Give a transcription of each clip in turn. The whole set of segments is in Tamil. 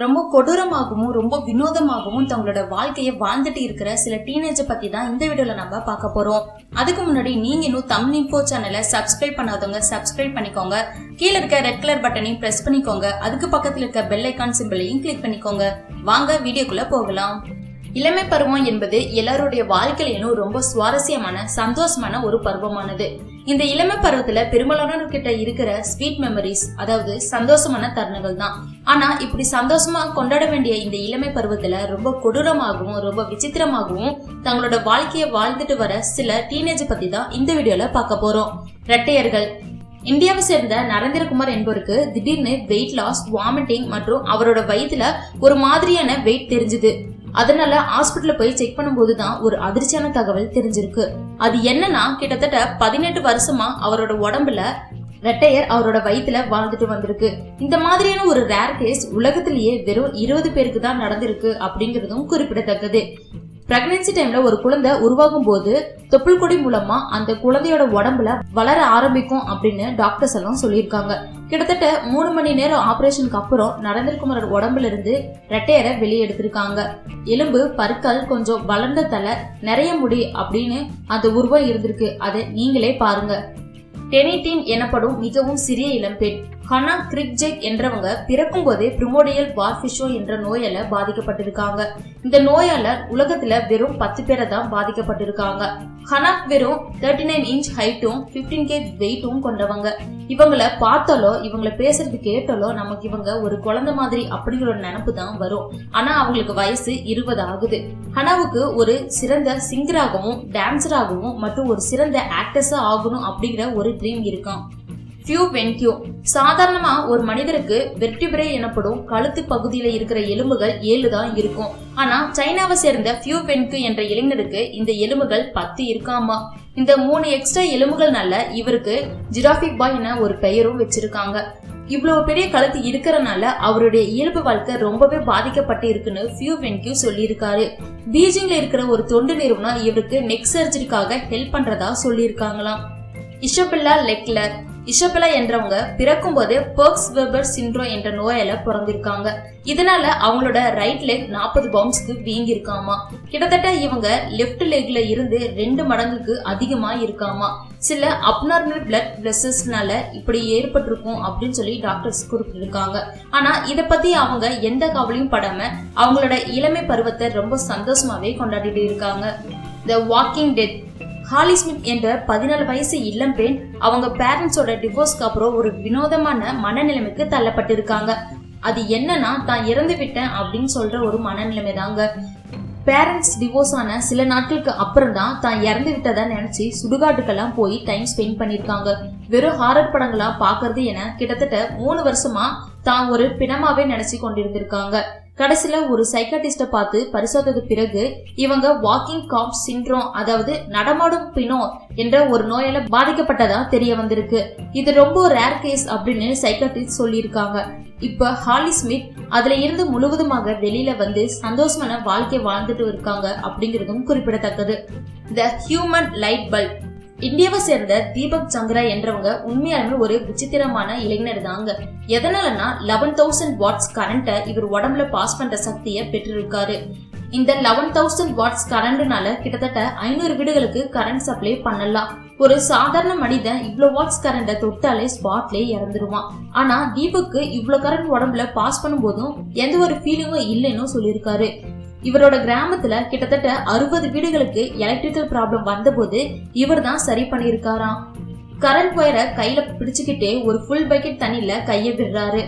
ரொம்ப கொடூரமாகவும் ரொம்ப வினோதமாகவும் தங்களோட வாழ்க்கையை வாழ்ந்துட்டு இருக்கிற சில டீனேஜை பத்தி தான் இந்த வீடியோல நம்ம பார்க்க போறோம். அதுக்கு முன்னாடி நீங்க இன்னும் தமிழ் இன்போ சேனலை சப்ஸ்கிரைப் பண்ணாதவங்க சப்ஸ்கிரைப் பண்ணிக்கோங்க. கீழே இருக்க ரெட் கலர் பட்டனையும் பிரஸ் பண்ணிக்கோங்க. அதுக்கு பக்கத்துல இருக்க பெல் ஐக்கான் சிம்பிளையும் கிளிக் பண்ணிக்கோங்க. வாங்க வீடியோக்குள்ள போகலாம். இளமை பருவம் என்பது எல்லாருடைய வாழ்க்கையிலும் ரொம்ப சுவாரஸ்யமான சந்தோஷமான ஒரு பருவமானது. இந்த இளமை பருவத்துல பெரும்பாலானவர்கிட்ட இருக்கிற ஸ்வீட் மெமரிஸ் அதாவது சந்தோஷமான தருணங்கள் தான். ஆனா இப்படி சந்தோஷமா கொண்டாட வேண்டிய இந்த இளமை பருவத்துல ரொம்ப கொடூரமாகவும் ரொம்ப விசித்திரமாகவும் தங்களோட வாழ்க்கையை வாழ்ந்துட்டு வர சில டீனேஜ் பத்தி தான் இந்த வீடியோல பார்க்க போறோம். ரெட்டையர்கள் இந்தியாவை சேர்ந்த நரேந்திரகுமார் என்பவருக்கு திடீர்னு வெயிட் லாஸ் வாமிட்டிங் மற்றும் அவரோட வயித்துல ஒரு மாதிரியான வெயிட் தெரிஞ்சுது. அதனால ஹாஸ்பிட்டல்ல போய் செக் பண்ணும்போது தான் ஒரு அதிர்ச்சியான தகவல் தெரிஞ்சிருக்கு. அது என்னன்னா கிட்டத்தட்ட பதினெட்டு வருஷமா அவரோட உடம்புல ரெட்டையர் அவரோட வயிற்றுல வாழ்ந்துட்டு வந்திருக்கு. இந்த மாதிரியான ஒரு ரேர் கேஸ் உலகத்திலேயே வெறும் இருபது பேருக்கு தான் நடந்திருக்கு அப்படிங்கறதும் குறிப்பிடத்தக்கது. பிரெக்னன்சி டைம்ல ஒரு குழந்தை உருவாகும் போது தொப்புள் கொடி மூலமா அந்த குழந்தையோட உடம்புல வளர ஆரம்பிக்கும் அப்படின்னு டாக்டர்ஸ் எல்லாம் சொல்லியிருக்காங்க. கிட்டத்தட்ட மூணு மணி நேரம் ஆபரேஷனுக்கு அப்புறம் நரேந்திரகுமாரோட உடம்புல இருந்து ரெட்டையரை வெளியே எடுத்திருக்காங்க. எலும்பு பற்கள் கொஞ்சம் வளர்ந்த தலை நிறைய முடி அப்படின்னு அந்த உருவம் இருந்திருக்கு. அதை நீங்களே பாருங்க. டெனிட்டின் எனப்படும் மிகவும் சிறிய இளம்பெண். ஹனா கிரிக்ஜெக் என்றவங்க பிறக்கும் போதே பிரிமோடியல் வார்பிஷோ என்ற நோயால பாதிக்கப்பட்டிருக்காங்க. இந்த நோயால உலகத்துல வெறும் பத்து பேரை தான் பாதிக்கப்பட்டிருக்காங்க. ஹனா வெறும் தேர்ட்டி நைன் இன்ச் ஹைட்டும் பிப்டீன் கே வெயிட்டும் கொண்டவங்க. இவங்கள பார்த்தாலோ இவங்கள பேசுறது கேட்டாலோ நமக்கு இவங்க ஒரு குழந்தை மாதிரி அப்படிங்கிற ஒரு நினப்பு தான் வரும். ஆனா அவங்களுக்கு வயசு இருபது ஆகுது. ஹனாவுக்கு ஒரு சிறந்த சிங்கராகவும் டான்சராகவும் மற்றும் ஒரு சிறந்த ஆக்டர்ஸா ஆகணும் அப்படிங்கிற ஒரு ட்ரீம் இருக்கான் ஃபியூ வென்கியூ சாதாரணமா ஒரு மனிதருக்கு வெர்டிபிரே எனப்படும் கழுத்து பகுதியில இருக்கிற எலும்புகள் ஏழு தான் இருக்கும். ஆனா சைனாவை சேர்ந்த ஃபியூ வென்கு என்ற இளைஞருக்கு இந்த எலும்புகள் பத்து இருக்காமா இந்த மூணு எக்ஸ்ட்ரா எலும்புகள்னால இவருக்கு ஜிராஃபிக் பாய் என ஒரு பெயரும் வச்சிருக்காங்க. இவ்வளவு பெரிய கழுத்து இருக்கிறனால அவருடைய இயல்பு வாழ்க்கை ரொம்பவே பாதிக்கப்பட்டு இருக்குன்னு ஃபியூ வென்கியூ சொல்லியிருக்காரு. பீஜிங்ல இருக்கிற ஒரு தொண்டு நிறுவனம் இவருக்கு நெக் சர்ஜரிக்காக ஹெல்ப் பண்றதா சொல்லியிருக்காங்களாம். இஷபெல்லா லெக்லர். இஷபெல்லா என்றவங்க பிறக்கும் போதே பர்க்ஸ் வெபர் சிண்ட்ரோ என்ற நோயால பிறந்திருக்காங்க. இதனால அவங்களோட ரைட் லெக் நாற்பது பவுன்ஸ்க்கு வீங்கிருக்காமா கிட்டத்தட்ட இவங்க லெஃப்ட் லெக்ல இருந்து ரெண்டு மடங்குக்கு அதிகமா இருக்காமா? சில அப்நார்மல் பிளட் பிளஸஸ்னால இப்படி ஏற்பட்டிருக்கும் அப்படின்னு சொல்லி டாக்டர்ஸ் குறிப்பிட்டிருக்காங்க. ஆனா இத பத்தி அவங்க எந்த கவலையும் படாம அவங்களோட இளமை பருவத்தை ரொம்ப சந்தோஷமாவே கொண்டாடிட்டு இருக்காங்க. The walking dead Holly Smith என்ற பதினாலு வயசு இளம் பெண் அவங்க பேரண்ட்ஸோட டிவோர்ஸ்க்கு அப்புறம் ஒரு வினோதமான மனநிலைமைக்கு தள்ளப்பட்டிருக்காங்க. அது என்னன்னா தான் இறந்து விட்டேன் அப்படின்னு சொல்ற ஒரு மனநிலைமை தாங்க பேரண்ட்ஸ் டிவோர்ஸ் ஆன சில நாட்களுக்கு அப்புறம் தான் தான் இறந்து விட்டதா நினைச்சு சுடுகாட்டுக்கெல்லாம் போய் டைம் ஸ்பெண்ட் பண்ணியிருக்காங்க. வெறும் ஹாரர் படங்களா பாக்குறது என கிட்டத்தட்ட மூணு வருஷமா தான் ஒரு பிணமாவே நினைச்சு கொண்டிருந்திருக்காங்க. கடைசியில ஒரு சைக்காட்டிஸ்ட பார்த்து பரிசோதனை பிறகு இவங்க வாக்கிங் காப் சிண்ட்ரோம் அதாவது நடமாடும் பினோ என்ற ஒரு நோயால பாதிக்கப்பட்டதா தெரிய வந்திருக்கு. இது ரொம்ப ரேர் கேஸ் அப்படின்னு சைக்காட்டிஸ்ட் சொல்லியிருக்காங்க. இப்ப ஹாலி ஸ்மித் அதுல இருந்து முழுவதுமாக வெளியில வந்து சந்தோஷமான வாழ்க்கை வாழ்ந்துட்டு இருக்காங்க அப்படிங்கிறதும் குறிப்பிடத்தக்கது. த ஹியூமன் லைட் பல்ப் இந்தியாவை சேர்ந்த தீபக் சங்கரா என்றவங்க உண்மையாலுமே ஒரு விசித்திரமான இளைஞர் தாங்க. எதனாலனா லெவன் தௌசண்ட் வாட்ஸ் கரண்ட்டை இவர் உடம்புல பாஸ் பண்ற சக்தியை பெற்றிருக்காரு. இந்த லெவன் தௌசண்ட் வாட்ஸ் கரண்ட்னால கிட்டத்தட்ட ஐநூறு வீடுகளுக்கு கரண்ட் சப்ளை பண்ணலாம். ஒரு சாதாரண மனிதன் இவ்வளோ வாட்ஸ் கரண்ட தொட்டாலே ஸ்பாட்லயே இறந்துருவான். ஆனா தீபக்கு இவ்வளோ கரண்ட் உடம்புல பாஸ் பண்ணும்போதும் எந்த ஒரு ஃபீலிங்கும் இல்லைன்னு சொல்லியிருக்காரு. இவரோட கிராமத்துல கிட்டத்தட்ட அறுபது வீடுகளுக்கு எலக்ட்ரிக்கல் ப்ராப்ளம் வந்தபோது இவர் தான் சரி பண்ணியிருக்காராம். கரண்ட் ஒயரை கையில பிடிச்சுக்கிட்டே ஒரு ஃபுல் பக்கெட் தண்ணியில கையை விடுறாரு.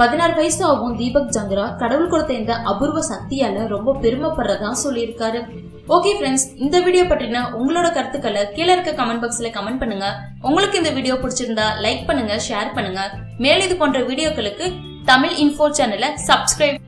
பதினாறு வயசு ஆகும் தீபக் ஜங்கரா கடவுள் கொடுத்த இந்த அபூர்வ சக்தியால ரொம்ப பெருமைப்படுறதா சொல்லியிருக்காரு. ஓகே ஃப்ரெண்ட்ஸ் இந்த வீடியோ பற்றின உங்களோட கருத்துக்களை கீழே இருக்க கமெண்ட் பாக்ஸ்ல கமெண்ட் பண்ணுங்க. உங்களுக்கு இந்த வீடியோ பிடிச்சிருந்தா லைக் பண்ணுங்க ஷேர் பண்ணுங்க. மேலும் இது போன்ற வீடியோக்களுக்கு தமிழ் இன்ஃபோ சேனலை சப்ஸ்கிரைப்